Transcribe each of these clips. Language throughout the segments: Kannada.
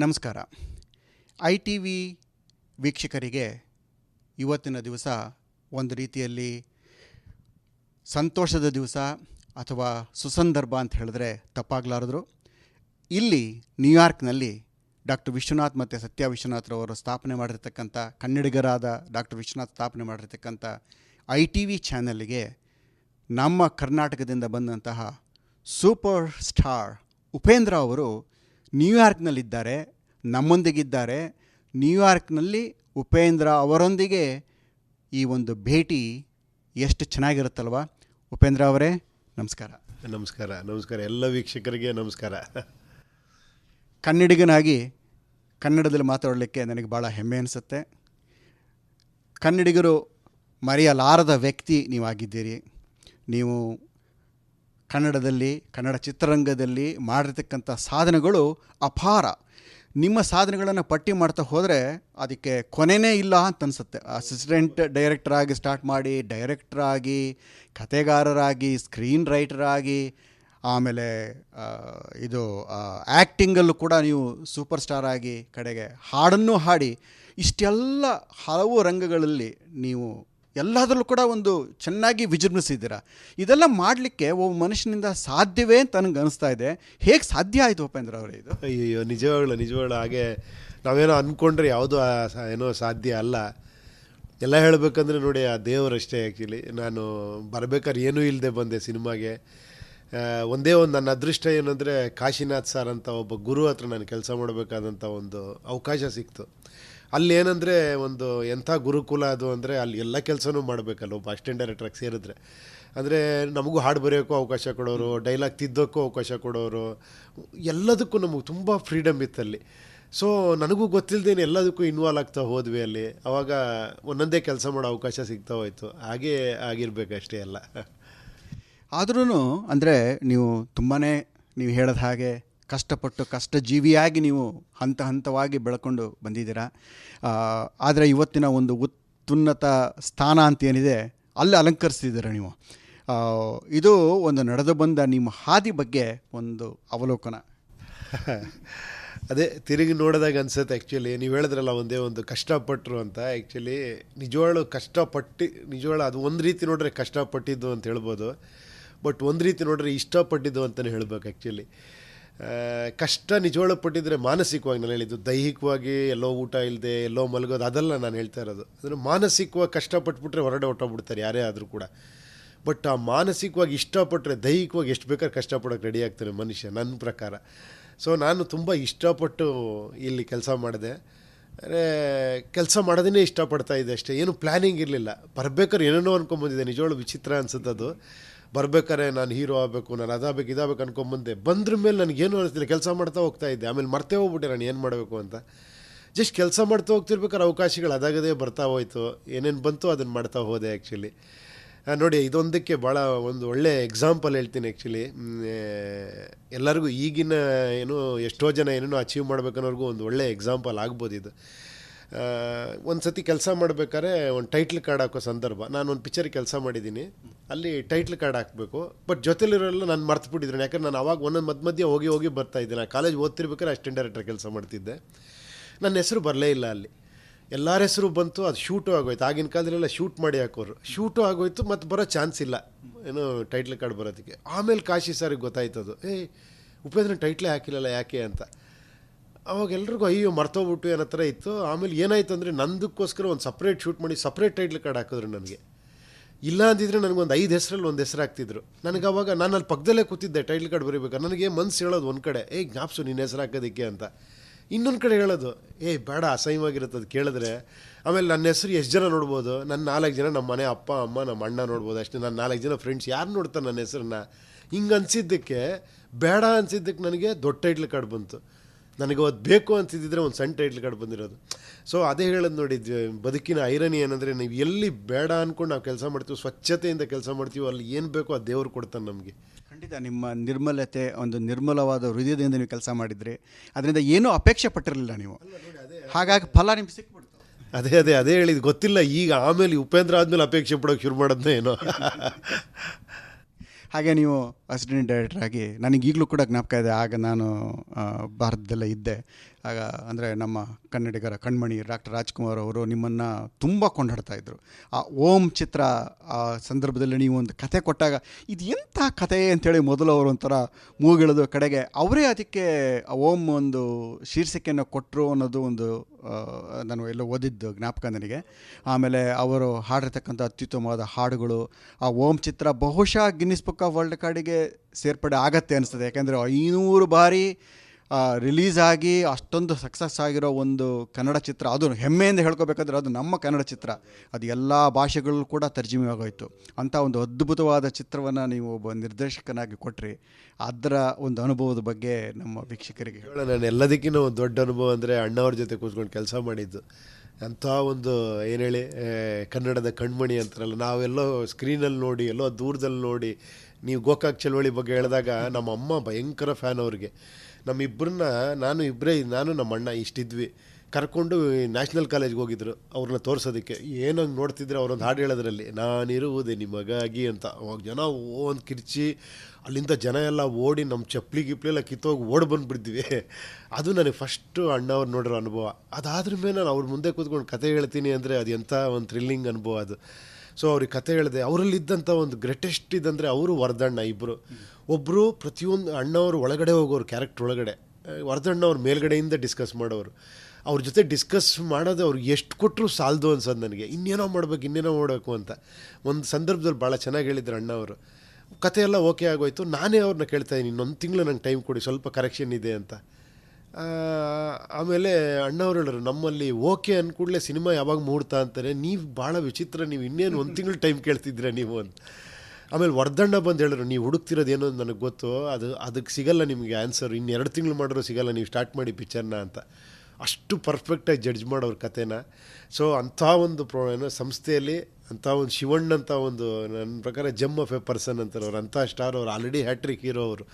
ನಮಸ್ಕಾರ. ಐ ಟಿ ವಿ ವೀಕ್ಷಕರಿಗೆ ಇವತ್ತಿನ ದಿವಸ ಒಂದು ರೀತಿಯಲ್ಲಿ ಸಂತೋಷದ ದಿವಸ ಅಥವಾ ಸುಸಂದರ್ಭ ಅಂತ ಹೇಳಿದ್ರೆ ತಪ್ಪಾಗಲಾರದ್ರು. ಇಲ್ಲಿ ನ್ಯೂಯಾರ್ಕ್ನಲ್ಲಿ ಡಾಕ್ಟರ್ ವಿಶ್ವನಾಥ್ ಮತ್ತು ಸತ್ಯ ವಿಶ್ವನಾಥ್ರವರು ಸ್ಥಾಪನೆ ಮಾಡಿರ್ತಕ್ಕಂಥ ಕನ್ನಡಿಗರಾದ ಡಾಕ್ಟರ್ ವಿಶ್ವನಾಥ್ ಸ್ಥಾಪನೆ ಮಾಡಿರ್ತಕ್ಕಂಥ ಐ ಟಿ ವಿ ಚಾನಲ್ಗೆ ನಮ್ಮ ಕರ್ನಾಟಕದಿಂದ ಬಂದಂತಹ ಸೂಪರ್ ಸ್ಟಾರ್ ಉಪೇಂದ್ರ ಅವರು ನ್ಯೂಯಾರ್ಕ್ನಲ್ಲಿದ್ದಾರೆ ನಮ್ಮೊಂದಿಗಿದ್ದಾರೆ. ನ್ಯೂಯಾರ್ಕ್ನಲ್ಲಿ ಉಪೇಂದ್ರ ಅವರೊಂದಿಗೆ ಈ ಒಂದು ಭೇಟಿ ಎಷ್ಟು ಚೆನ್ನಾಗಿರುತ್ತಲ್ವ? ಉಪೇಂದ್ರ ಅವರೇ ನಮಸ್ಕಾರ. ನಮಸ್ಕಾರ ನಮಸ್ಕಾರ. ಎಲ್ಲ ವೀಕ್ಷಕರಿಗೆ ನಮಸ್ಕಾರ. ಕನ್ನಡಿಗನಾಗಿ ಕನ್ನಡದಲ್ಲಿ ಮಾತಾಡಲಿಕ್ಕೆ ನನಗೆ ಭಾಳ ಹೆಮ್ಮೆ ಅನಿಸುತ್ತೆ. ಕನ್ನಡಿಗರು ಮರೆಯಲಾರದ ವ್ಯಕ್ತಿ ನೀವಾಗಿದ್ದೀರಿ. ನೀವು ಕನ್ನಡದಲ್ಲಿ, ಕನ್ನಡ ಚಿತ್ರರಂಗದಲ್ಲಿ ಮಾಡಿರ್ತಕ್ಕಂಥ ಸಾಧನೆಗಳು ಅಪಾರ. ನಿಮ್ಮ ಸಾಧನೆಗಳನ್ನು ಪಟ್ಟಿ ಮಾಡ್ತಾ ಹೋದರೆ ಅದಕ್ಕೆ ಕೊನೆಯೇ ಇಲ್ಲ ಅಂತ ಅನಿಸುತ್ತೆ. ಅಸಿಸ್ಟೆಂಟ್ ಡೈರೆಕ್ಟರ್ ಆಗಿ ಸ್ಟಾರ್ಟ್ ಮಾಡಿ ಡೈರೆಕ್ಟರ್ ಆಗಿ ಕತೆಗಾರರಾಗಿ ಸ್ಕ್ರೀನ್ ರೈಟರ್ ಆಗಿ, ಆಮೇಲೆ ಇದು ಆ್ಯಕ್ಟಿಂಗಲ್ಲೂ ಕೂಡ ನೀವು ಸೂಪರ್ ಸ್ಟಾರ್ ಆಗಿ ಕಡೆಗೆ ಹಾಡನ್ನು ಹಾಡಿ, ಇಷ್ಟೆಲ್ಲ ಹಲವು ರಂಗಗಳಲ್ಲಿ ನೀವು ಎಲ್ಲದರಲ್ಲೂ ಕೂಡ ಒಂದು ಚೆನ್ನಾಗಿ ವಿಜೃಂಭಿಸಿದ್ದೀರಾ? ಇದೆಲ್ಲ ಮಾಡಲಿಕ್ಕೆ ಒಬ್ಬ ಮನುಷ್ಯನಿಂದ ಸಾಧ್ಯವೇ ಅಂತ ನನಗೆ ಅನಿಸ್ತಾ ಇದೆ. ಹೇಗೆ ಸಾಧ್ಯ ಆಯಿತು ಉಪೇಂದ್ರ ಅವರೇ ಇದು? ಅಯ್ಯೋ ನಿಜವಾಗ್ಲು ನಿಜವಾಗ್ಲು. ಹಾಗೆ ನಾವೇನೋ ಅಂದ್ಕೊಂಡ್ರೆ ಯಾವುದೂ ಏನೋ ಸಾಧ್ಯ ಅಲ್ಲ. ಎಲ್ಲ ಹೇಳಬೇಕಂದ್ರೆ ನೋಡಿ, ಆ ದೇವರಷ್ಟೇ ಆ್ಯಕ್ಚುಲಿ ನಾನು ಬರ್ಬೇಕಾದ್ರೆ ಏನೂ ಇಲ್ಲದೆ ಬಂದೆ ಸಿನಿಮಾಗೆ. ಒಂದೇ ಒಂದು ನನ್ನ ಅದೃಷ್ಟ ಏನಂದರೆ ಕಾಶಿನಾಥ್ ಸರ್ ಅಂತ ಒಬ್ಬ ಗುರು ಹತ್ರ ನಾನು ಕೆಲಸ ಮಾಡಬೇಕಾದಂಥ ಒಂದು ಅವಕಾಶ ಸಿಕ್ತು. ಅಲ್ಲಿ ಏನಂದರೆ ಒಂದು ಎಂಥ ಗುರುಕುಲ ಅದು ಅಂದರೆ ಅಲ್ಲಿ ಎಲ್ಲ ಕೆಲಸನೂ ಮಾಡಬೇಕಲ್ಲ ಒಬ್ಬ ಅಸಿಸ್ಟೆಂಟ್ ಡೈರೆಕ್ಟ್ರಾಗಿ ಸೇರಿದ್ರೆ. ಅಂದರೆ ನಮಗೂ ಹಾಡು ಬರೆಯೋಕ್ಕೂ ಅವಕಾಶ ಕೊಡೋರು, ಡೈಲಾಗ್ ತಿದ್ದೋಕ್ಕೂ ಅವಕಾಶ ಕೊಡೋರು, ಎಲ್ಲದಕ್ಕೂ ನಮಗೆ ತುಂಬ ಫ್ರೀಡಮ್ ಇತ್ತಲ್ಲಿ. ಸೊ ನನಗೂ ಗೊತ್ತಿಲ್ಲದೇನೆ ಎಲ್ಲದಕ್ಕೂ ಇನ್ವಾಲ್ವ್ ಆಗ್ತಾ ಹೋದ್ವಿ ಅಲ್ಲಿ. ಅವಾಗ ಒಂದೊಂದೇ ಕೆಲಸ ಮಾಡೋ ಅವಕಾಶ ಸಿಗ್ತಾ ಹೋಯ್ತು. ಹಾಗೇ ಆಗಿರಬೇಕಷ್ಟೇ ಎಲ್ಲ. ಆದ್ರೂ ಅಂದರೆ ನೀವು ತುಂಬಾ ನೀವು ಹೇಳೋದು ಹಾಗೆ ಕಷ್ಟಪಟ್ಟು ಕಷ್ಟ ಜೀವಿಯಾಗಿ ನೀವು ಹಂತ ಹಂತವಾಗಿ ಬೆಳ್ಕೊಂಡು ಬಂದಿದ್ದೀರಾ. ಆದರೆ ಇವತ್ತಿನ ಒಂದು ಉತ್ತುನ್ನತ ಸ್ಥಾನ ಅಂತ ಏನಿದೆ ಅಲ್ಲಿ ಅಲಂಕರಿಸ್ತಿದ್ದೀರ ನೀವು? ಇದು ಒಂದು ನಡೆದು ಬಂದ ನಿಮ್ಮ ಹಾದಿ ಬಗ್ಗೆ ಒಂದು ಅವಲೋಕನ. ಅದೇ, ತಿರುಗಿ ನೋಡಿದಾಗ ಅನ್ಸುತ್ತೆ ಆ್ಯಕ್ಚುಲಿ ನೀವು ಹೇಳಿದ್ರಲ್ಲ, ಒಂದೇ ಒಂದು ಕಷ್ಟಪಟ್ಟರು ಅಂತ. ಆ್ಯಕ್ಚುಲಿ ನಿಜವಾಳು ಕಷ್ಟಪಟ್ಟು ನಿಜವಾಳು ಅದು ಒಂದು ರೀತಿ ನೋಡ್ರೆ ಕಷ್ಟಪಟ್ಟಿದ್ದು ಅಂತ ಹೇಳ್ಬೋದು. ಬಟ್ ಒಂದು ರೀತಿ ನೋಡ್ರೆ ಇಷ್ಟಪಟ್ಟಿದ್ದು ಅಂತಲೇ ಹೇಳ್ಬೇಕು ಆ್ಯಕ್ಚುಲಿ ಕಷ್ಟ ನಿಜವಾಗ್ಲೂ ಪಟ್ಟಿದ್ರೆ ಮಾನಸಿಕವಾಗಿ ನಾನು ಹೇಳಿದ್ದು, ದೈಹಿಕವಾಗಿ ಎಲ್ಲೋ ಊಟ ಇಲ್ಲದೆ ಎಲ್ಲೋ ಮಲಗೋದು, ಅದೆಲ್ಲ ನಾನು ಹೇಳ್ತಾ ಇರೋದು. ಅಂದರೆ ಮಾನಸಿಕವಾಗಿ ಕಷ್ಟಪಟ್ಬಿಟ್ರೆ ಹೊರಡೆ ಹೊಟ್ಟೋಗ್ಬಿಡ್ತಾರೆ ಯಾರೇ ಆದರೂ ಕೂಡ. ಬಟ್ ಆ ಮಾನಸಿಕವಾಗಿ ಇಷ್ಟಪಟ್ಟರೆ ದೈಹಿಕವಾಗಿ ಎಷ್ಟು ಬೇಕಾದ್ರೆ ಕಷ್ಟಪಡೋಕ್ಕೆ ರೆಡಿ ಆಗ್ತಾರೆ ಮನುಷ್ಯ, ನನ್ನ ಪ್ರಕಾರ. ಸೊ ನಾನು ತುಂಬ ಇಷ್ಟಪಟ್ಟು ಇಲ್ಲಿ ಕೆಲಸ ಮಾಡಿದೆ. ಕೆಲಸ ಮಾಡೋದನ್ನೇ ಇಷ್ಟಪಡ್ತಾ ಇದೆ ಅಷ್ಟೇ. ಏನು ಪ್ಲ್ಯಾನಿಂಗ್ ಇರಲಿಲ್ಲ. ಬರ್ಬೇಕಾದ್ರೆ ಏನೇನೋ ಅನ್ಕೊಂಬಂದಿದ್ದೆ ನಿಜವಾಗ್ಲೂ ವಿಚಿತ್ರ ಅನ್ಸುತ್ತದು. ಬರ್ಬೇಕಾದ್ರೆ ನಾನು ಹೀರೋ ಆಗಬೇಕು, ನಾನು ಅದಾಗಬೇಕು, ಇದಾಗಬೇಕು ಅನ್ಕೊಂಬಂದೆ ಬಂದ್ರ ಮೇಲೆ ನನಗೇನು ಅನಿಸ್ತಿಲ್ಲ. ಕೆಲಸ ಮಾಡ್ತಾ ಹೋಗ್ತಾ ಇದ್ದೆ. ಆಮೇಲೆ ಮರ್ತೇ ಹೋಗ್ಬಿಟ್ಟೆ ನಾನು. ಏನು ಮಾಡಬೇಕು ಅಂತ. ಜಸ್ಟ್ ಕೆಲಸ ಮಾಡ್ತಾ ಹೋಗ್ತಿರ್ಬೇಕಾದ್ರೆ ಅವಕಾಶಗಳು ಅದಾಗದೇ ಬರ್ತಾ ಹೋಯ್ತು. ಏನೇನು ಬಂತು ಅದನ್ನು ಮಾಡ್ತಾ ಹೋದೆ ಆ್ಯಕ್ಚುಲಿ ನೋಡಿ, ಇದೊಂದಕ್ಕೆ ಭಾಳ ಒಂದು ಒಳ್ಳೆ ಎಕ್ಸಾಂಪಲ್ ಹೇಳ್ತೀನಿ ಆ್ಯಕ್ಚುಲಿ ಎಲ್ಲರಿಗೂ ಈಗಿನ ಏನು, ಎಷ್ಟೋ ಜನ ಏನೇನೋ ಅಚೀವ್ ಮಾಡ್ಬೇಕನ್ನೋರ್ಗೂ ಒಂದು ಒಳ್ಳೆ ಎಕ್ಸಾಂಪಲ್ ಆಗ್ಬೋದು ಇದು. ಒಂದು ಸತಿ ಕೆಲಸ ಮಾಡ್ಬೇಕಾದ್ರೆ ಒಂದು ಟೈಟ್ಲ್ ಕಾರ್ಡ್ ಹಾಕೋ ಸಂದರ್ಭ. ನಾನು ಒಂದು ಪಿಕ್ಚರ್ ಕೆಲಸ ಮಾಡಿದ್ದೀನಿ. ಅಲ್ಲಿ ಟೈಟ್ಲ್ ಕಾರ್ಡ್ ಹಾಕಬೇಕು. ಬಟ್ ಜೊತೆಲಿರೋಲ್ಲ ನಾನು ಮರ್ತು ಬಿಟ್ಟಿದ್ದೀನಿ ಯಾಕಂದ್ರೆ ನಾನು ಅವಾಗ ಒಂದೊಂದು ಮಧ್ಯ ಮಧ್ಯೆ ಹೋಗಿ ಹೋಗಿ ಬರ್ತಾ ಇದ್ದೆ. ನಾನು ಕಾಲೇಜ್ ಓದ್ತಿರ್ಬೇಕಾದ್ರೆ ಅಸಿಸ್ಟೆಂಟ್ ಡೈರೆಕ್ಟರ್ ಕೆಲಸ ಮಾಡ್ತಿದ್ದೆ. ನನ್ನ ಹೆಸರು ಬರಲೇ ಇಲ್ಲ ಅಲ್ಲಿ. ಎಲ್ಲರ ಹೆಸರು ಬಂತು, ಅದು ಶೂಟು ಆಗೋಯ್ತು. ಆಗಿನ ಕಾಲದಲ್ಲೆಲ್ಲ ಶೂಟ್ ಮಾಡಿ ಹಾಕೋರು. ಶೂಟು ಆಗೋಯ್ತು, ಮತ್ತು ಬರೋ ಚಾನ್ಸ್ ಇಲ್ಲ. ಏನು ಟೈಟ್ಲ್ ಕಾರ್ಡ್ ಬರೋದಕ್ಕೆ. ಆಮೇಲೆ ಕಾಶಿ ಸಾರಿಗೆ ಗೊತ್ತಾಯ್ತು ಅದು. ಏಯ್ ಉಪೇಂದ್ರ ಟೈಟ್ಲೇ ಹಾಕಿಲ್ಲಲ್ಲ, ಯಾಕೆ ಅಂತ? ಅವಾಗ ಎಲ್ರಿಗೂ ಅಯ್ಯೋ, ಮರ್ತೋಗ್ಬಿಟ್ಟು ಏನೋ ಥರ ಇತ್ತು. ಆಮೇಲೆ ಏನಾಯ್ತು ಅಂದರೆ ನಂದಕ್ಕೋಸ್ಕರ ಒಂದು ಸಪ್ರೇಟ್ ಶೂಟ್ ಮಾಡಿ ಸಪ್ರೇಟ್ ಟೈಟ್ಲ್ ಕಾರ್ಡ್ ಹಾಕಿದ್ರು ನನಗೆ. ಇಲ್ಲ ಅಂದಿದ್ರೆ ನನಗೊಂದು ಐದು ಹೆಸರಲ್ಲಿ ಒಂದು ಹೆಸರು ಹಾಕ್ತಿದ್ರು. ನನಗೆ ಅವಾಗ ನಾನು ಅಲ್ಲಿ ಪಕ್ಕದಲ್ಲೇ ಕೂತಿದ್ದೆ ಟೈಟ್ಲ್ ಕಾರ್ಡ್ ಬರೀಬೇಕು? ನನಗೆ ಮನ್ಸು ಹೇಳೋದು ಒಂದು ಕಡೆ. ಏಯ್ ಜ್ಞಾಪ್ಸು ನಿನ್ನ ಹೆಸರು ಹಾಕೋದಕ್ಕೆ ಅಂತ. ಇನ್ನೊಂದು ಕಡೆ ಹೇಳೋದು ಏಯ್ ಬೇಡ ಅಸಹ್ಯವಾಗಿರುತ್ತೆ ಅದು ಕೇಳಿದ್ರೆ, ಆಮೇಲೆ ನನ್ನ ಹೆಸರು ಎಷ್ಟು ಜನ ನೋಡ್ಬೋದು ನನ್ನ ನಾಲ್ಕು ಜನ ನಮ್ಮ ಮನೆ ಅಪ್ಪ, ಅಮ್ಮ, ನಮ್ಮ ಅಣ್ಣ ನೋಡ್ಬೋದು, ಅಷ್ಟೇ ನನ್ನ ನಾಲ್ಕು ಜನ ಫ್ರೆಂಡ್ಸ್ ಯಾರು ನೋಡ್ತಾರೆ ನನ್ನ ಹೆಸರನ್ನ? ಹಿಂಗೆ ಅನಿಸಿದ್ದಕ್ಕೆ, ಬೇಡ ಅನಿಸಿದ್ದಕ್ಕೆ ನನಗೆ ದೊಡ್ಡ ಟೈಟ್ಲ್ ಕಾರ್ಡ್ ಬಂತು. ನನಗೆ ಅದು ಬೇಕು ಅಂತಿದ್ದಿದ್ರೆ ಒಂದು ಸಣ್ಣ ಟೈಟ್ಲ್ ಕಾರ್ಡ್ ಬಂದಿರೋದು. ಸೊ ಅದೇ ಹೇಳೋದು ನೋಡಿ ಬದುಕಿನ ಐರನಿ ಏನಂದರೆ ನೀವು ಎಲ್ಲಿ ಬೇಡ ಅಂದ್ಕೊಂಡು ನಾವು ಕೆಲಸ ಮಾಡ್ತೀವಿ ಸ್ವಚ್ಛತೆಯಿಂದ ಕೆಲಸ ಮಾಡ್ತೀವಿ ಅಲ್ಲಿ ಏನು ಬೇಕೋ ಆ ದೇವರು ಕೊಡ್ತಾನೆ ನಮಗೆ. ಖಂಡಿತ ನಿಮ್ಮ ನಿರ್ಮಲತೆ ಒಂದು ನಿರ್ಮಲವಾದ ಹೃದಯದಿಂದ ನೀವು ಕೆಲಸ ಮಾಡಿದರೆ ಅದರಿಂದ ಏನೂ ಅಪೇಕ್ಷೆ ಪಟ್ಟಿರಲಿಲ್ಲ ನೀವು. ಹಾಗಾಗಿ ಫಲ ನಿಮ್ಗೆ ಸಿಕ್ಬಿಡ್ತು. ಅದೇ ಅದೇ ಅದೇ ಹೇಳಿದ್ದು ಗೊತ್ತಿಲ್ಲ ಈಗ ಆಮೇಲೆ ಉಪೇಂದ್ರ ಆದಮೇಲೆ ಅಪೇಕ್ಷೆ ಪಡೋಕೆ ಶುರು ಮಾಡೋದನ್ನ ಏನೋ. ಹಾಗೆ ನೀವು ಅಸಿಸ್ಟೆಂಟ್ ಡೈರೆಕ್ಟರ್ ಆಗಿ ನನಗೆ ಈಗಲೂ ಕೂಡ ಜ್ಞಾಪಕ ಇದೆ. ಆಗ ನಾನು ಭಾರತದಲ್ಲೇ ಇದ್ದೆ. ಆಗ ಅಂದರೆ ನಮ್ಮ ಕನ್ನಡಿಗರ ಕಣ್ಮಣಿ ಡಾಕ್ಟರ್ ರಾಜ್ಕುಮಾರ್ ಅವರು ನಿಮ್ಮನ್ನು ತುಂಬ ಕೊಂಡಾಡ್ತಾ ಇದ್ದರು ಆ ಓಂ ಚಿತ್ರ ಆ ಸಂದರ್ಭದಲ್ಲಿ ನೀವು ಒಂದು ಕತೆ ಕೊಟ್ಟಾಗ ಇದು ಎಂಥ ಕತೆ ಅಂತೇಳಿ ಮೊದಲು ಅವರು ಒಂಥರ ಮೂಗಿಳಿದು ಕಡೆಗೆ ಅವರೇ ಅದಕ್ಕೆ ಓಂ ಒಂದು ಶೀರ್ಷಿಕೆಯನ್ನು ಕೊಟ್ಟರು ಅನ್ನೋದು ಒಂದು ನಾನು ಎಲ್ಲೋ ಓದಿದ್ದು ಜ್ಞಾಪಕ ನನಗೆ ಆಮೇಲೆ ಅವರು ಹಾಡಿರ್ತಕ್ಕಂಥ ಅತ್ಯುತ್ತಮವಾದ ಹಾಡುಗಳು, ಆ ಓಂ ಚಿತ್ರ ಬಹುಶಃ ಗಿನ್ನಿಸ್ ಬುಕ್ ಆಫ್ ವರ್ಲ್ಡ್ ಕಾರ್ಡಿಗೆ ಸೇರ್ಪಡೆ ಆಗತ್ತೆ ಅನಿಸ್ತದೆ. ಯಾಕೆಂದರೆ ಐನೂರು ಬಾರಿ ರಿಲೀಸ್ ಆಗಿ ಅಷ್ಟೊಂದು ಸಕ್ಸಸ್ ಆಗಿರೋ ಒಂದು ಕನ್ನಡ ಚಿತ್ರ, ಅದು ಹೆಮ್ಮೆಯಿಂದ ಹೇಳ್ಕೋಬೇಕಂದ್ರೆ ಅದು ನಮ್ಮ ಕನ್ನಡ ಚಿತ್ರ. ಅದು ಎಲ್ಲ ಭಾಷೆಗಳಲ್ಲೂ ಕೂಡ ತರ್ಜುಮೆ ಆಗೋಯಿತು ಅಂಥ ಒಂದು ಅದ್ಭುತವಾದ ಚಿತ್ರವನ್ನು ನೀವು ಒಬ್ಬ ನಿರ್ದೇಶಕನಾಗಿ ಕೊಟ್ರಿ. ಅದರ ಒಂದು ಅನುಭವದ ಬಗ್ಗೆ ನಮ್ಮ ವೀಕ್ಷಕರಿಗೆ ಹೇಳ. ಹೇಳೋಣ ನಾನು ಎಲ್ಲದಕ್ಕಿಂತ ಒಂದು ದೊಡ್ಡ ಅನುಭವ ಅಂದರೆ ಅಣ್ಣವ್ರ ಜೊತೆ ಕೂತ್ಕೊಂಡು ಕೆಲಸ ಮಾಡಿದ್ದು. ಅಂಥ ಒಂದು, ಏನು ಹೇಳಿ ಕನ್ನಡದ ಕಣ್ಮಣಿ ಅಂತಾರಲ್ಲ, ನಾವೆಲ್ಲೋ ಸ್ಕ್ರೀನಲ್ಲಿ ನೋಡಿ, ಎಲ್ಲೋ ದೂರದಲ್ಲಿ ನೋಡಿ, ನೀವು ಗೋಕಾಕ್ ಚಳವಳಿ ಬಗ್ಗೆ ಹೇಳಿದಾಗ ನಮ್ಮ ಅಮ್ಮ ಭಯಂಕರ ಫ್ಯಾನ್ ಅವ್ರಿಗೆ. ನಮ್ಮಿಬ್ಬರನ್ನ ನಾನು ಇಬ್ಬರೇ ನಾನು ನಮ್ಮ ಅಣ್ಣ ಇಷ್ಟಿದ್ವಿ. ಕರ್ಕೊಂಡು ನ್ಯಾಷನಲ್ ಕಾಲೇಜ್ಗೆ ಹೋಗಿದ್ರು, ಅವ್ರನ್ನ ತೋರಿಸೋದಕ್ಕೆ. ಏನಂಗೆ ನೋಡ್ತಿದ್ರೆ, ಅವ್ರೊಂದು ಹಾಡು ಹೇಳೋದ್ರಲ್ಲಿ, ನಾನಿರುವುದೇ ನಿಮಗಾಗಿ ಅಂತ. ಅವಾಗ ಜನ ಓ ಒಂದು ಕಿರ್ಚಿ, ಅಲ್ಲಿಂದ ಜನ ಎಲ್ಲ ಓಡಿ ನಮ್ಮ ಚಪ್ಪಲಿ ಗಿಪ್ಲಿ ಎಲ್ಲ ಕಿತ್ತೋಗಿ ಓಡಿ ಬಂದುಬಿಡ್ತೀವಿ. ಅದು ನನಗೆ ಫಸ್ಟು ಅಣ್ಣವ್ರು ನೋಡಿರೋ ಅನುಭವ. ಅದಾದ್ರ ಮೇಲೆ ನಾನು ಅವ್ರ ಮುಂದೆ ಕೂತ್ಕೊಂಡು ಕತೆ ಹೇಳ್ತೀನಿ ಅಂದರೆ ಅದು ಎಂಥ ಒಂದು ಥ್ರಿಲ್ಲಿಂಗ್ ಅನುಭವ ಅದು. ಸೊ ಅವ್ರಿಗೆ ಕತೆ ಹೇಳಿದೆ, ಅವರಲ್ಲಿದ್ದಂಥ ಒಂದು ಗ್ರೇಟೆಸ್ಟ್ ಇದಂದರೆ ಅವರು ವರದಣ್ಣ ಇಬ್ಬರು ಒಬ್ಬರು ಪ್ರತಿಯೊಂದು ಅಣ್ಣವರು ಒಳಗಡೆ ಹೋಗೋರು ಕ್ಯಾರೆಕ್ಟರ್ ಒಳಗಡೆ. ವರ್ಧಣ್ಣ ಅವ್ರ ಮೇಲ್ಗಡೆಯಿಂದ ಡಿಸ್ಕಸ್ ಮಾಡೋರು. ಅವ್ರ ಜೊತೆ ಡಿಸ್ಕಸ್ ಮಾಡೋದು ಅವ್ರಿಗೆ ಎಷ್ಟು ಕೊಟ್ಟರು ಸಾಲದು ಅನ್ಸೋದು ನನಗೆ. ಇನ್ನೇನೋ ಮಾಡ್ಬೇಕು, ಇನ್ನೇನೋ ಮಾಡಬೇಕು ಅಂತ. ಒಂದು ಸಂದರ್ಭದಲ್ಲಿ ಭಾಳ ಚೆನ್ನಾಗಿ ಹೇಳಿದ್ರು ಅಣ್ಣ ಅವರು. ಕತೆ ಎಲ್ಲ ಓಕೆ ಆಗೋಯ್ತು. ನಾನೇ ಅವ್ರನ್ನ ಕೇಳ್ತಾ ಇದ್ದೀನಿ. ಇನ್ನೊಂದು ತಿಂಗಳು ನಂಗೆ ಟೈಮ್ ಕೊಡಿ, ಸ್ವಲ್ಪ ಕರೆಕ್ಷನ್ ಇದೆ ಅಂತ. ಆಮೇಲೆ ಅಣ್ಣವ್ರು ಹೇಳಿದ್ರು, ನಮ್ಮಲ್ಲಿ ಓಕೆ ಅಂದ್ಕೂಡಲೇ ಸಿನಿಮಾ ಯಾವಾಗ ಮೂಡ್ತಾ ಅಂತಾರೆ, ನೀವು ಭಾಳ ವಿಚಿತ್ರ, ನೀವು ಇನ್ನೇನು ಒಂದು ತಿಂಗಳು ಟೈಮ್ ಕೇಳ್ತಿದ್ದೀರ ನೀವು ಅಂತ. ಆಮೇಲೆ ವರ್ಧಣ್ಣ ಬಂದು ಹೇಳಿದ್ರು, ನೀವು ಹುಡುಕ್ತಿರೋದು ಏನೋ ನನಗೆ ಗೊತ್ತು, ಅದು ಅದಕ್ಕೆ ಸಿಗಲ್ಲ ನಿಮಗೆ ಆನ್ಸರ್ ಇನ್ನು ಎರಡು ತಿಂಗಳು ಮಾಡಿದ್ರು ಸಿಗಲ್ಲ, ನೀವು ಸ್ಟಾರ್ಟ್ ಮಾಡಿ ಪಿಕ್ಚರ್ನ ಅಂತ. ಅಷ್ಟು ಪರ್ಫೆಕ್ಟಾಗಿ ಜಡ್ಜ್ ಮಾಡೋರು ಕತೆನ ಸೊ ಅಂಥ ಒಂದು ಪ್ರೋ, ಏನೋ, ಸಂಸ್ಥೆಯಲ್ಲಿ ಅಂಥ ಒಂದು ಶಿವಣ್ಣ ಅಂತ ಒಂದು ನನ್ನ ಪ್ರಕಾರ ಜಮ್ ಆಫ್ ಎ ಪರ್ಸನ್ ಅಂತಾರೆ ಅವ್ರು, ಅಂಥ ಸ್ಟಾರ್ ಅವ್ರು ಆಲ್ರೆಡಿ ಹ್ಯಾಟ್ರಿಕ್ ಹೀರೋ ಅವರು.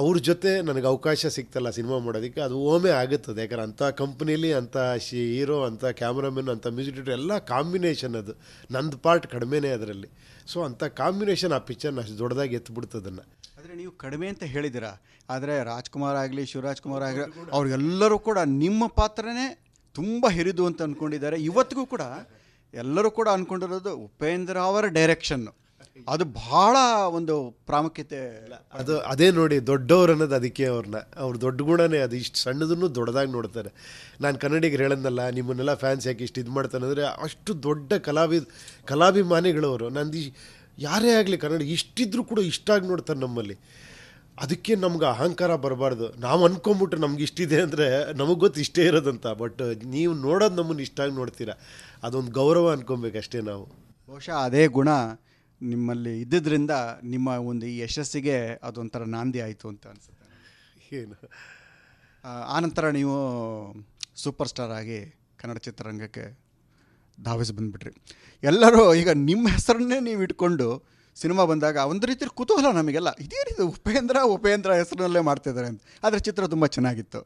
ಅವ್ರ ಜೊತೆ ನನಗೆ ಅವಕಾಶ ಸಿಗ್ತಲ್ಲ ಸಿನಿಮಾ ಮಾಡೋದಕ್ಕೆ, ಅದು ಓಮೆ ಆಗುತ್ತದೆ. ಯಾಕಂದ್ರೆ ಅಂಥ ಕಂಪ್ನೀಲಿ ಅಂಥ ಶಿ ಹೀರೋ ಅಂಥ ಕ್ಯಾಮ್ರಾಮನ್ ಅಂಥ ಮ್ಯೂಸಿಕ್ ಡೈರೆಕ್ಟರ್ ಎಲ್ಲ ಕಾಂಬಿನೇಷನ್ ಅದು. ನಂದು ಪಾರ್ಟ್ ಕಡಿಮೆನೇ ಅದರಲ್ಲಿ. ಸೊ ಅಂಥ ಕಾಂಬಿನೇಷನ್ ಆ ಪಿಕ್ಚರ್ನ ಅಷ್ಟು ದೊಡ್ಡದಾಗಿ ಎತ್ಬಿಡ್ತದನ್ನು ಆದರೆ ನೀವು ಕಡಿಮೆ ಅಂತ ಹೇಳಿದ್ದೀರಾ? ಆದರೆ ರಾಜ್ಕುಮಾರ್ ಆಗಲಿ, ಶಿವರಾಜ್ಕುಮಾರ್ ಆಗಲಿ, ಅವ್ರಿಗೆಲ್ಲರೂ ಕೂಡ ನಿಮ್ಮ ಪಾತ್ರನೇ ತುಂಬ ಹಿರಿದು ಅಂತ ಅಂದ್ಕೊಂಡಿದ್ದಾರೆ ಇವತ್ತಿಗೂ ಕೂಡ ಎಲ್ಲರೂ ಕೂಡ ಅಂದ್ಕೊಂಡಿರೋದು ಉಪೇಂದ್ರ ಅವರ ಡೈರೆಕ್ಷನ್ನು ಅದು ಬಹಳ ಒಂದು ಪ್ರಾಮುಖ್ಯತೆ ಅದು ಅದೇ ನೋಡಿ ದೊಡ್ಡವ್ರು ಅನ್ನೋದು ಅದಕ್ಕೆ ಅವ್ರನ್ನ ಅವ್ರ ದೊಡ್ಡ ಗುಣನೇ ಅದು ಇಷ್ಟು ಸಣ್ಣದನ್ನು ದೊಡ್ಡದಾಗಿ ನೋಡ್ತಾರೆ. ನಾನು ಕನ್ನಡಿಗರು ಹೇಳಂದಲ್ಲ ನಿಮ್ಮನ್ನೆಲ್ಲ ಫ್ಯಾನ್ಸ್ ಯಾಕೆ ಇಷ್ಟು ಇದು ಮಾಡ್ತಾನೆ ಅಂದರೆ ಅಷ್ಟು ದೊಡ್ಡ ಕಲಾವಿ ಕಲಾಭಿಮಾನಿಗಳವರು. ನಂದು ಯಾರೇ ಆಗಲಿ ಕನ್ನಡ ಇಷ್ಟಿದ್ರೂ ಕೂಡ ಇಷ್ಟಾಗಿ ನೋಡ್ತಾರೆ ನಮ್ಮಲ್ಲಿ. ಅದಕ್ಕೆ ನಮ್ಗೆ ಅಹಂಕಾರ ಬರಬಾರ್ದು. ನಾವು ಅನ್ಕೊಂಬಿಟ್ರೆ ನಮ್ಗೆ ಇಷ್ಟಿದೆ ಅಂದರೆ ನಮಗೆ ಗೊತ್ತು ಇಷ್ಟೇ ಇರೋದಂತ. ಬಟ್ ನೀವು ನೋಡೋದು ನಮ್ಮನ್ನು ಇಷ್ಟಾಗಿ ನೋಡ್ತೀರಾ. ಅದೊಂದು ಗೌರವ ಅನ್ಕೊಬೇಕಷ್ಟೇ ನಾವು. ಬಹುಶಃ ಅದೇ ಗುಣ ನಿಮ್ಮಲ್ಲಿ ಇದ್ದಿದ್ದರಿಂದ ನಿಮ್ಮ ಒಂದು ಈ ಯಶಸ್ಸಿಗೆ ಅದೊಂಥರ ನಾಂದಿ ಆಯಿತು ಅಂತ ಅನಿಸುತ್ತೆ. ಏನು? ಆ, ಆನಂತರ ನೀವು ಸೂಪರ್ ಸ್ಟಾರ್ ಆಗಿ ಕನ್ನಡ ಚಿತ್ರರಂಗಕ್ಕೆ ಧಾವಿಸಿ ಬಂದುಬಿಟ್ರಿ. ಎಲ್ಲರೂ ಈಗ ನಿಮ್ಮ ಹೆಸರನ್ನೇ ನೀವು ಇಟ್ಕೊಂಡು ಸಿನಿಮಾ ಬಂದಾಗ ಒಂದು ರೀತಿ ಕುತೂಹಲ ನಮಗೆಲ್ಲ ಇದೇನಿದು ಉಪೇಂದ್ರ ಉಪೇಂದ್ರ ಹೆಸರಿನಲ್ಲೇ ಮಾಡ್ತಿದ್ದಾರೆ ಅಂತ. ಆದರೆ ಚಿತ್ರ ತುಂಬ ಚೆನ್ನಾಗಿತ್ತು.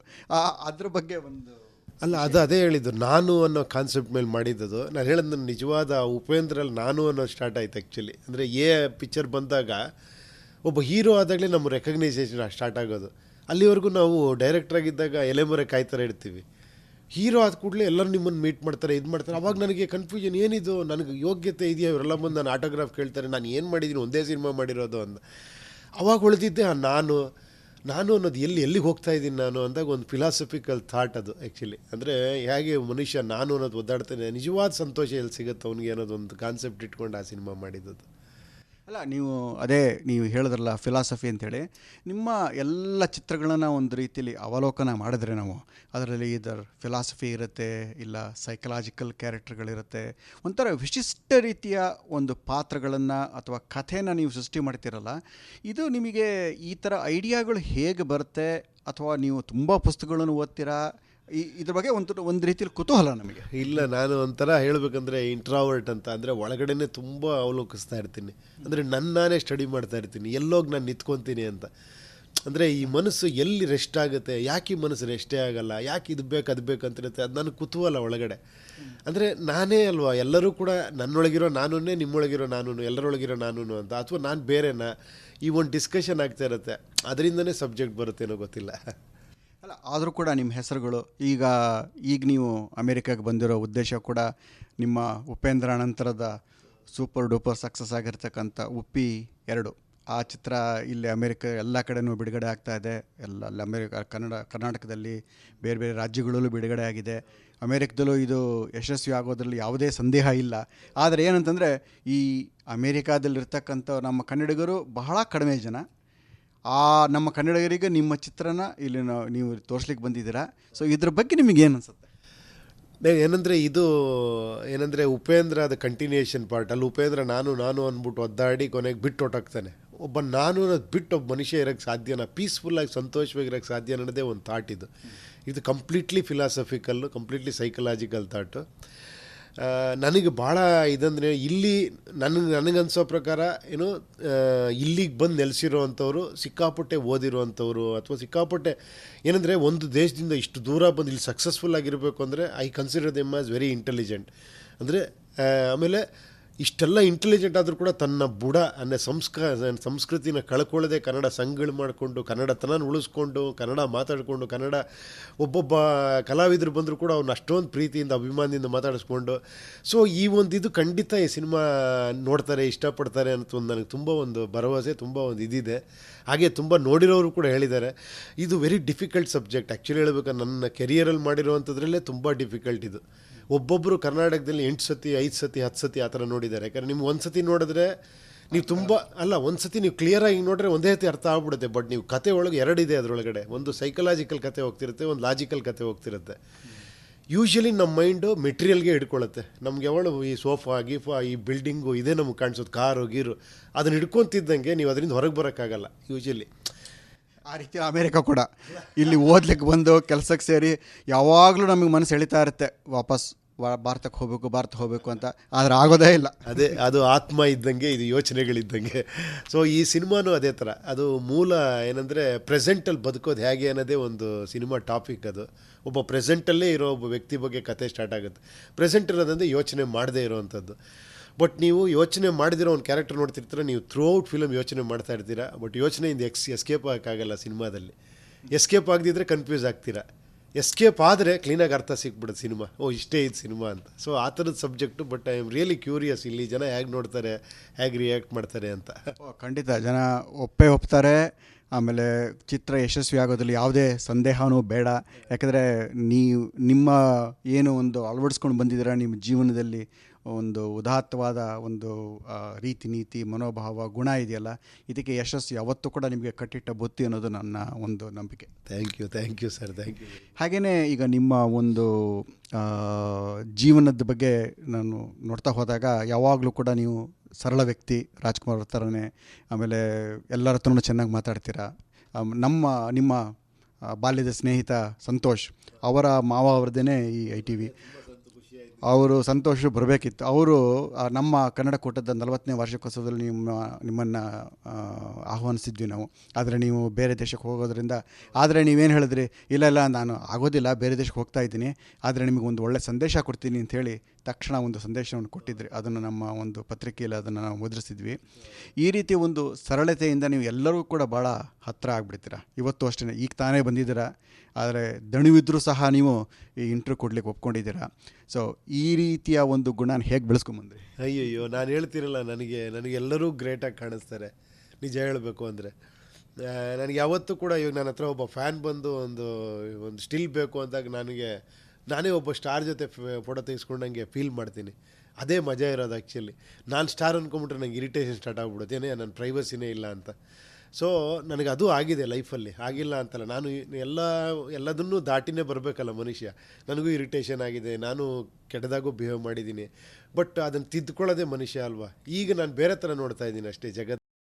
ಅದ್ರ ಬಗ್ಗೆ ಒಂದು ಅಲ್ಲ, ಅದು ಅದೇ ಹೇಳಿದ್ದು. ನಾನು ಅನ್ನೋ ಕಾನ್ಸೆಪ್ಟ್ ಮೇಲೆ ಮಾಡಿದ್ದದು. ನಾನು ಹೇಳಿದ ನಿಜವಾದ ಉಪೇಂದ್ರಲ್ಲಿ ನಾನು ಅನ್ನೋ ಸ್ಟಾರ್ಟ್ ಆಯ್ತು ಆ್ಯಕ್ಚುಲಿ ಅಂದರೆ ಎ ಪಿಕ್ಚರ್ ಬಂದಾಗ ಒಬ್ಬ ಹೀರೋ ಆದಾಗಲೇ ನಮ್ಮ ರೆಕಗ್ನೈಸೇಷನ್ ಸ್ಟಾರ್ಟ್ ಆಗೋದು. ಅಲ್ಲಿವರೆಗೂ ನಾವು ಡೈರೆಕ್ಟರ್ ಆಗಿದ್ದಾಗ ಎಲೆಮರೆ ಕಾಯ್ತಾರೆ ಇಡ್ತೀವಿ ಹೀರೋ ಆದ ಕೂಡಲೇ ಎಲ್ಲರೂ ನಿಮ್ಮನ್ನು ಮೀಟ್ ಮಾಡ್ತಾರೆ, ಇದು ಮಾಡ್ತಾರೆ. ಅವಾಗ ನನಗೆ ಕನ್ಫ್ಯೂಷನ್ ಏನಿದು? ನನಗೆ ಯೋಗ್ಯತೆ ಇದೆಯಾ? ಇವರೆಲ್ಲ ಬಂದು ನಾನು ಆಟೋಗ್ರಾಫ್ ಕೇಳ್ತಾರೆ. ನಾನು ಏನು ಮಾಡಿದ್ದೀನಿ ಒಂದೇ ಸಿನಿಮಾ ಮಾಡಿರೋದು ಅಂತ. ಅವಾಗ ಉಳಿದಿದ್ದೆ ನಾನು. ನಾನು ಅನ್ನೋದು ಎಲ್ಲಿ ಎಲ್ಲಿಗೆ ಹೋಗ್ತಾ ಇದ್ದೀನಿ ನಾನು ಅಂದಾಗ ಒಂದು ಫಿಲಾಸಫಿಕಲ್ ಥಾಟ್ ಅದು ಆ್ಯಕ್ಚುಲಿ ಅಂದರೆ ಹೇಗೆ ಮನುಷ್ಯ ನಾನು ಅನ್ನೋದು ಒದ್ದಾಡ್ತಾನೆ, ನಿಜವಾದ ಸಂತೋಷ ಎಲ್ಲಿ ಸಿಗುತ್ತೆ ಅವನಿಗೆ ಅನ್ನೋದು ಒಂದು ಕಾನ್ಸೆಪ್ಟ್ ಇಟ್ಕೊಂಡು ಆ ಸಿನಿಮಾ ಮಾಡಿದ್ದದು ಅಲ್ಲ, ನೀವು ಅದೇ ನೀವು ಹೇಳಿದ್ರಲ್ಲ ಫಿಲಾಸಫಿ ಅಂತೇಳಿ ನಿಮ್ಮ ಎಲ್ಲ ಚಿತ್ರಗಳನ್ನು ಒಂದು ರೀತಿಯಲ್ಲಿ ಅವಲೋಕನ ಮಾಡಿದ್ರೆ ನಾವು, ಅದರಲ್ಲಿ ಇದರ ಫಿಲಾಸಫಿ ಇರುತ್ತೆ, ಇಲ್ಲ ಸೈಕಲಾಜಿಕಲ್ ಕ್ಯಾರೆಕ್ಟರ್ಗಳಿರುತ್ತೆ ಒಂಥರ ವಿಶಿಷ್ಟ ರೀತಿಯ ಒಂದು ಪಾತ್ರಗಳನ್ನು ಅಥವಾ ಕಥೆನ ನೀವು ಸೃಷ್ಟಿ ಮಾಡ್ತೀರಲ್ಲ, ಇದು ನಿಮಗೆ ಈ ಥರ ಐಡಿಯಾಗಳು ಹೇಗೆ ಬರುತ್ತೆ, ಅಥವಾ ನೀವು ತುಂಬ ಪುಸ್ತಕಗಳನ್ನು ಓದ್ತೀರಾ ಈ ಇದ್ರ ಬಗ್ಗೆ ಒಂದು ಒಂದು ರೀತಿಯಲ್ಲಿ ಕುತೂಹಲ ನಮಗೆ. ಇಲ್ಲ, ನಾನು ಒಂಥರ ಹೇಳಬೇಕಂದ್ರೆ ಇಂಟ್ರಾವರ್ಟ್ ಅಂತ, ಅಂದರೆ ಒಳಗಡೆನೆ ತುಂಬ ಅವಲೋಕಿಸ್ತಾ ಇರ್ತೀನಿ. ಅಂದರೆ ನನ್ನಾನೇ ಸ್ಟಡಿ ಮಾಡ್ತಾ ಇರ್ತೀನಿ, ಎಲ್ಲೋಗಿ ನಾನು ನಿಂತ್ಕೊತೀನಿ ಅಂತ. ಅಂದರೆ ಈ ಮನಸ್ಸು ಎಲ್ಲಿ ರೆಸ್ಟ್ ಆಗುತ್ತೆ, ಯಾಕೆ ಈ ಮನಸ್ಸು ರೆಸ್ಟೇ ಆಗಲ್ಲ, ಯಾಕೆ ಇದು ಬೇಕು, ಅದು ಬೇಕು ಅಂತಿರುತ್ತೆ ಅದು ನನಗೆ ಕುತೂಹಲ ಒಳಗಡೆ. ಅಂದರೆ ನಾನೇ ಅಲ್ವಾ, ಎಲ್ಲರೂ ಕೂಡ ನನ್ನೊಳಗಿರೋ ನಾನೇ ನಿಮ್ಮೊಳಗಿರೋ ನಾನು ಎಲ್ಲರೊಳಗಿರೋ ನಾನು ಅಂತ, ಅಥವಾ ನಾನು ಬೇರೆನಾ, ಈ ಒಂದು ಡಿಸ್ಕಷನ್ ಆಗ್ತಾ ಇರುತ್ತೆ, ಅದರಿಂದನೇ ಸಬ್ಜೆಕ್ಟ್ ಬರುತ್ತೇನೋ ಗೊತ್ತಿಲ್ಲ. ಅಲ್ಲ, ಆದರೂ ಕೂಡ ನಿಮ್ಮ ಹೆಸರುಗಳು, ಈಗ ಈಗ ನೀವು ಅಮೇರಿಕಾಗೆ ಬಂದಿರೋ ಉದ್ದೇಶ ಕೂಡ ನಿಮ್ಮ ಉಪೇಂದ್ರ ನಂತರದ ಸೂಪರ್ ಡೂಪರ್ ಸಕ್ಸಸ್ ಆಗಿರ್ತಕ್ಕಂಥ ಉಪ್ಪಿ ಎರಡು. ಆ ಚಿತ್ರ ಇಲ್ಲಿ ಅಮೇರಿಕ ಎಲ್ಲ ಕಡೆನೂ ಬಿಡುಗಡೆ ಆಗ್ತಾ ಇದೆ. ಎಲ್ಲ, ಅಲ್ಲಿ ಅಮೇರಿಕ, ಕನ್ನಡ, ಕರ್ನಾಟಕದಲ್ಲಿ ಬೇರೆ ಬೇರೆ ರಾಜ್ಯಗಳಲ್ಲೂ ಬಿಡುಗಡೆ ಆಗಿದೆ. ಅಮೇರಿಕದಲ್ಲೂ ಇದು ಯಶಸ್ವಿ ಆಗೋದ್ರಲ್ಲಿ ಯಾವುದೇ ಸಂದೇಹ ಇಲ್ಲ. ಆದರೆ ಏನಂತಂದರೆ ಈ ಅಮೇರಿಕಾದಲ್ಲಿರ್ತಕ್ಕಂಥ ನಮ್ಮ ಕನ್ನಡಿಗರು ಬಹಳ ಕಡಿಮೆ ಜನ. ಆ ನಮ್ಮ ಕನ್ನಡಿಗರಿಗೆ ನಿಮ್ಮ ಚಿತ್ರನ ಇಲ್ಲಿ ನಾವು ತೋರಿಸ್ಲಿಕ್ಕೆ ಬಂದಿದ್ದೀರಾ. ಸೊ ಇದ್ರ ಬಗ್ಗೆ ನಿಮಗೆ ಏನು ಅನ್ಸುತ್ತೆ? ಏನಂದ್ರೆ ಇದು ಏನಂದ್ರೆ ಉಪೇಂದ್ರ ಅದು ಕಂಟಿನ್ಯೂಯೇಷನ್ ಪಾರ್ಟ್ ಅಲ್ಲಿ ಉಪೇಂದ್ರ ನಾನು ನಾನು ಅಂದ್ಬಿಟ್ಟು ಒದ್ದಾಡಿ ಕೊನೆಗೆ ಬಿಟ್ಟು ಹೊಟ್ಟೋಗ್ತಾನೆ ಒಬ್ಬ ನಾನು ಅನ್ನೋದು ಬಿಟ್ಟು ಒಬ್ಬ ಮನುಷ್ಯ ಇರೋಕ್ಕೆ ಸಾಧ್ಯನಾ ಪೀಸ್ಫುಲ್ಲಾಗಿ ಸಂತೋಷವಾಗಿರೋಕ್ಕೆ ಸಾಧ್ಯ ಅನ್ನೋದೇ ಒಂದು ಥಾಟ್ ಇದು. ಇದು completely philosophical completely psychological thought ನನಗೆ ಭಾಳ ಇದಂದರೆ ಇಲ್ಲಿ ನನಗೆ ನನಗನ್ಸೋ ಪ್ರಕಾರ, ಏನು ಇಲ್ಲಿಗೆ ಬಂದು ನೆಲೆಸಿರೋ ಅಂಥವ್ರು ಸಿಕ್ಕಾಪಟ್ಟೆ ಓದಿರೋವಂಥವ್ರು ಅಥವಾ ಸಿಕ್ಕಾಪಟ್ಟೆ ಏನಂದರೆ ಒಂದು ದೇಶದಿಂದ ಇಷ್ಟು ದೂರ ಬಂದು ಇಲ್ಲಿ ಸಕ್ಸಸ್ಫುಲ್ ಆಗಿರಬೇಕು ಅಂದರೆ I consider them as very intelligent ಅಂದರೆ ಆಮೇಲೆ ಇಷ್ಟೆಲ್ಲ ಇಂಟೆಲಿಜೆಂಟ್ ಆದರೂ ಕೂಡ ತನ್ನ ಬುಡ ಅಂದರೆ ಸಂಸ್ಕಾರ ಸಂಸ್ಕೃತಿನ ಕಳ್ಕೊಳ್ಳದೆ ಕನ್ನಡ ಸಂಘಗಳು ಮಾಡಿಕೊಂಡು ಕನ್ನಡತನ ಉಳಿಸ್ಕೊಂಡು, ಕನ್ನಡ ಮಾತಾಡಿಕೊಂಡು, ಕನ್ನಡ ಒಬ್ಬೊಬ್ಬ ಕಲಾವಿದರು ಬಂದರೂ ಕೂಡ ಅವ್ನು ಅಷ್ಟೊಂದು ಪ್ರೀತಿಯಿಂದ, ಅಭಿಮಾನದಿಂದ ಮಾತಾಡಿಸ್ಕೊಂಡು. ಸೊ ಈ ಒಂದು ಇದು ಖಂಡಿತ ಈ ಸಿನಿಮಾ ನೋಡ್ತಾರೆ, ಇಷ್ಟಪಡ್ತಾರೆ ಅಂತ ಒಂದು ನನಗೆ ತುಂಬ ಒಂದು ಭರವಸೆ, ತುಂಬ ಒಂದು ಇದಿದೆ. ಹಾಗೆ ತುಂಬ ನೋಡಿರೋರು ಕೂಡ ಹೇಳಿದ್ದಾರೆ. ಇದು ವೆರಿ ಡಿಫಿಕಲ್ಟ್ ಸಬ್ಜೆಕ್ಟ್ ಆ್ಯಕ್ಚುಲಿ ಹೇಳಬೇಕು ನನ್ನ ಕೆರಿಯರಲ್ಲಿ ಮಾಡಿರೋವಂಥದ್ರಲ್ಲೇ ತುಂಬ ಡಿಫಿಕಲ್ಟ್ ಇದು. ಒಬ್ಬೊಬ್ಬರು ಕರ್ನಾಟಕದಲ್ಲಿ ಎಂಟು ಸತಿ, ಐದು ಸತಿ, ಹತ್ತು ಸತಿ ಆ ಥರ ನೋಡಿದ್ದಾರೆ. ಯಾಕಂದ್ರೆ ನಿಮ್ಗೆ ಒಂದು ಸತಿ ನೋಡಿದ್ರೆ ನೀವು ತುಂಬ, ಅಲ್ಲ ಒಂದು ಸತಿ ನೀವು ಕ್ಲಿಯರಾಗಿ ನೋಡಿದ್ರೆ ಒಂದೇ ಸತಿ ಅರ್ಥ ಆಗ್ಬಿಡುತ್ತೆ. ಬಟ್ ನೀವು ಕತೆ ಒಳಗೆ ಎರಡಿದೆ ಅದರೊಳಗಡೆ. ಒಂದು ಸೈಕಲಾಜಿಕಲ್ ಕತೆ ಹೋಗ್ತಿರುತ್ತೆ, ಒಂದು ಲಾಜಿಕಲ್ ಕತೆ ಹೋಗ್ತಿರುತ್ತೆ. ಯೂಶ್ವಲಿ ನಮ್ಮ ಮೈಂಡು ಮೆಟೀರಿಯಲ್ಗೆ ಹಿಡ್ಕೊಳ್ಳುತ್ತೆ. ನಮ್ಗೆ ಯಾವಳು ಈ ಸೋಫಾ ಗೀಫಾ ಈ ಬಿಲ್ಡಿಂಗು ಇದೇ ನಮ್ಗೆ ಕಾಣಿಸೋದು ಕಾರು ಗೀರು. ಅದನ್ನು ಹಿಡ್ಕೊತಿದ್ದಂಗೆ ನೀವು ಅದರಿಂದ ಹೊರಗೆ ಬರೋಕ್ಕಾಗಲ್ಲ ಯೂಶ್ವಲಿ ಆ ರೀತಿ ಅಮೇರಿಕ ಕೂಡ. ಇಲ್ಲಿ ಓದ್ಲಿಕ್ಕೆ ಬಂದು ಕೆಲಸಕ್ಕೆ ಸೇರಿ ಯಾವಾಗಲೂ ನಮಗೆ ಮನಸ್ಸು ಎಳಿತಾ ಇರುತ್ತೆ. ವಾಪಸ್ ಭಾರತಕ್ಕೆ ಹೋಗಬೇಕು, ಭಾರತ ಹೋಗಬೇಕು ಅಂತ. ಆದರೆ ಆಗೋದೇ ಇಲ್ಲ. ಅದೇ, ಅದು ಆತ್ಮ ಇದ್ದಂಗೆ, ಇದು ಯೋಚನೆಗಳಿದ್ದಂಗೆ. ಸೊ ಈ ಸಿನಿಮಾನೂ ಅದೇ ಥರ. ಅದು ಮೂಲ ಏನಂದರೆ, ಪ್ರೆಸೆಂಟಲ್ಲಿ ಬದುಕೋದು ಹೇಗೆ ಅನ್ನೋದೇ ಒಂದು ಸಿನಿಮಾ ಟಾಪಿಕ್ ಅದು. ಒಬ್ಬ ಪ್ರೆಸೆಂಟಲ್ಲೇ ಇರೋ ಒಬ್ಬ ವ್ಯಕ್ತಿ ಬಗ್ಗೆ ಕತೆ ಸ್ಟಾರ್ಟ್ ಆಗುತ್ತೆ. ಪ್ರೆಸೆಂಟ್ ಇರೋದಂದರೆ ಯೋಚನೆ ಮಾಡದೇ ಇರೋವಂಥದ್ದು. ಬಟ್ ನೀವು ಯೋಚನೆ ಮಾಡಿದಿರೋ ಒಂದು ಕ್ಯಾರೆಕ್ಟರ್ ನೋಡ್ತಿರ್ತೀರ, ನೀವು ಥ್ರೂ ಔಟ್ ಫಿಲಮ್ ಯೋಚನೆ ಮಾಡ್ತಾ ಇರ್ತೀರ. ಬಟ್ ಯೋಚನೆಯಿಂದ ಎಕ್ಸ್ ಎಸ್ಕೇಪ್ ಆಗೋಕ್ಕಾಗಲ್ಲ ಸಿನಿಮಾದಲ್ಲಿ. ಎಸ್ಕೇಪ್ ಆಗದಿದ್ರೆ ಕನ್ಫ್ಯೂಸ್ ಆಗ್ತೀರಾ. ಎಸ್ಕೇಪ್ ಆದರೆ ಕ್ಲೀನಾಗಿ ಅರ್ಥ ಸಿಕ್ಬಿಡುತ್ತೆ ಸಿನಿಮಾ. ಓ, ಇಷ್ಟೇ ಇದು ಸಿನಿಮಾ ಅಂತ. ಸೊ ಆ ಥರದ subject but I am really curious ಇಲ್ಲಿ ಜನ ಹೇಗೆ ನೋಡ್ತಾರೆ, ಹೇಗೆ ರಿಯಾಕ್ಟ್ ಮಾಡ್ತಾರೆ ಅಂತ. ಖಂಡಿತ. ಜನ ಒಪ್ಪೇ ಒಪ್ತಾರೆ. ಆಮೇಲೆ ಚಿತ್ರ ಯಶಸ್ವಿ ಆಗೋದ್ರಲ್ಲಿ ಯಾವುದೇ ಸಂದೇಹವೂ ಬೇಡ. ಯಾಕಂದರೆ ನೀವು, ನಿಮ್ಮ ಏನು ಒಂದು ಅಳವಡಿಸ್ಕೊಂಡು ಬಂದಿದ್ದೀರಾ ನಿಮ್ಮ ಜೀವನದಲ್ಲಿ ಒಂದು ಉದಾತ್ತವಾದ ಒಂದು ರೀತಿ ನೀತಿ ಮನೋಭಾವ ಗುಣ ಇದೆಯಲ್ಲ ಇದಕ್ಕೆ ಯಶಸ್ಸು ಯಾವತ್ತೂ ಕೂಡ ನಿಮಗೆ ಕಟ್ಟಿಟ್ಟ ಬುತ್ತಿ ಅನ್ನೋದು ನನ್ನ ಒಂದು ನಂಬಿಕೆ. Thank you thank you sir thank you ಹಾಗೆಯೇ ಈಗ ನಿಮ್ಮ ಒಂದು ಜೀವನದ ಬಗ್ಗೆ ನಾನು ನೋಡ್ತಾ ಹೋದಾಗ ಯಾವಾಗಲೂ ಕೂಡ ನೀವು ಸರಳ ವ್ಯಕ್ತಿ ರಾಜ್ಕುಮಾರ್ ಅವ್ರ ಥರನೇ ಆಮೇಲೆ ಎಲ್ಲರ ಹತ್ರನೂ ಚೆನ್ನಾಗಿ ಮಾತಾಡ್ತೀರಾ. ನಮ್ಮ ನಿಮ್ಮ ಬಾಲ್ಯದ ಸ್ನೇಹಿತ ಸಂತೋಷ್ ಅವರ ಮಾವ ಅವ್ರದ್ದೇ ಈ ಐ ಟಿ ವಿ. ಅವರು ಸಂತೋಷ ಬರಬೇಕಿತ್ತು ಅವರು ನಮ್ಮ ಕನ್ನಡ ಕೂಟದ ನಲವತ್ತನೇ ವಾರ್ಷಿಕೋತ್ಸವದಲ್ಲಿ ನಿಮ್ಮ, ನಿಮ್ಮನ್ನು ಆಹ್ವಾನಿಸಿದ್ವಿ ನಾವು. ಆದರೆ ನೀವು ಬೇರೆ ದೇಶಕ್ಕೆ ಹೋಗೋದ್ರಿಂದ, ಆದರೆ ನೀವೇನು ಹೇಳಿದ್ರಿ? ಇಲ್ಲ ಇಲ್ಲ, ನಾನು ಆಗೋದಿಲ್ಲ, ಬೇರೆ ದೇಶಕ್ಕೆ ಹೋಗ್ತಾ ಇದ್ದೀನಿ. ಆದರೆ ನಿಮಗೆ ಒಂದು ಒಳ್ಳೆ ಸಂದೇಶ ಕೊಡ್ತೀನಿ ಅಂಥೇಳಿ ತಕ್ಷಣ ಒಂದು ಸಂದೇಶವನ್ನು ಕೊಟ್ಟಿದ್ರಿ. ಅದನ್ನು ನಮ್ಮ ಒಂದು ಪತ್ರಿಕೆಯಲ್ಲಿ ಅದನ್ನು ನಾವು ಮುದ್ರಿಸಿದ್ವಿ. ಈ ರೀತಿ ಒಂದು ಸರಳತೆಯಿಂದ ನೀವು ಎಲ್ಲರೂ ಕೂಡ ಭಾಳ ಹತ್ತಿರ ಆಗ್ಬಿಡ್ತೀರ? ಇವತ್ತು ಅಷ್ಟೇ ಈಗ ತಾನೇ ಬಂದಿದ್ದೀರಾ? ಆದರೆ ದಣಿವಿದ್ರೂ ಸಹ ನೀವು ಈ ಇಂಟರ್ವ್ಯೂ ಕೊಡ್ಲಿಕ್ಕೆ ಒಪ್ಕೊಂಡಿದ್ದೀರಾ? ಸೊ ಈ ರೀತಿಯ ಒಂದು ಗುಣನ ಹೇಗೆ ಬೆಳೆಸ್ಕೊಂಬಂದ್ರಿ ಅಯ್ಯಯ್ಯೋ, ನಾನು ಹೇಳ್ತಿರಲ್ಲ, ನನಗೆ, ನನಗೆಲ್ಲರೂ ಗ್ರೇಟಾಗಿ ಕಾಣಿಸ್ತಾರೆ. ನಿಜ ಹೇಳಬೇಕು ಅಂದರೆ. ನನಗೆ ಯಾವತ್ತೂ ಕೂಡ ಇವಾಗ ನನ್ನ ಹತ್ರ ಒಬ್ಬ ಫ್ಯಾನ್ ಬಂದು ಒಂದು ಒಂದು ಸ್ಟಿಲ್ ಬೇಕು ಅಂದಾಗ ನನಗೆ, ನಾನೇ ಒಬ್ಬ ಸ್ಟಾರ್ ಜೊತೆ ಫೋಟೋ ತೆಗೆಸ್ಕೊಂಡಂಗೆ ಫೀಲ್ ಮಾಡ್ತೀನಿ. ಅದೇ ಮಜಾ ಇರೋದು ಆ್ಯಕ್ಚುಲಿ ನಾನು ಸ್ಟಾರ್ ಅಂದ್ಕೊಂಬಿಟ್ರೆ ನಂಗೆ ಇರಿಟೇಷನ್ ಸ್ಟಾರ್ಟ್ ಆಗ್ಬಿಡುತ್ತೆ. ಏನೇ ನನ್ನ ಪ್ರೈವಸಿನೇ ಇಲ್ಲ ಅಂತ. ಸೊ ನನಗೆ ಅದು ಆಗಿದೆ ಲೈಫಲ್ಲಿ ಆಗಿಲ್ಲ ಅಂತಲ್ಲ, ನಾನು ಎಲ್ಲ ಎಲ್ಲದನ್ನೂ ದಾಟಿನೇ ಬರಬೇಕಲ್ಲ ಮನುಷ್ಯ. ನನಗೂ ಇರಿಟೇಷನ್ ಆಗಿದೆ, ನಾನು ಕೆಟ್ಟದಾಗೂ ಬಿಹೇವ್ ಮಾಡಿದ್ದೀನಿ. ಬಟ್ ಅದನ್ನು ತಿದ್ದುಕೊಳ್ಳೋದೇ ಮನುಷ್ಯ ಅಲ್ವಾ? ಈಗ ನಾನು ಬೇರೆ ಥರ ನೋಡ್ತಾ ಇದ್ದೀನಿ ಅಷ್ಟೇ ಜಗತ್ತು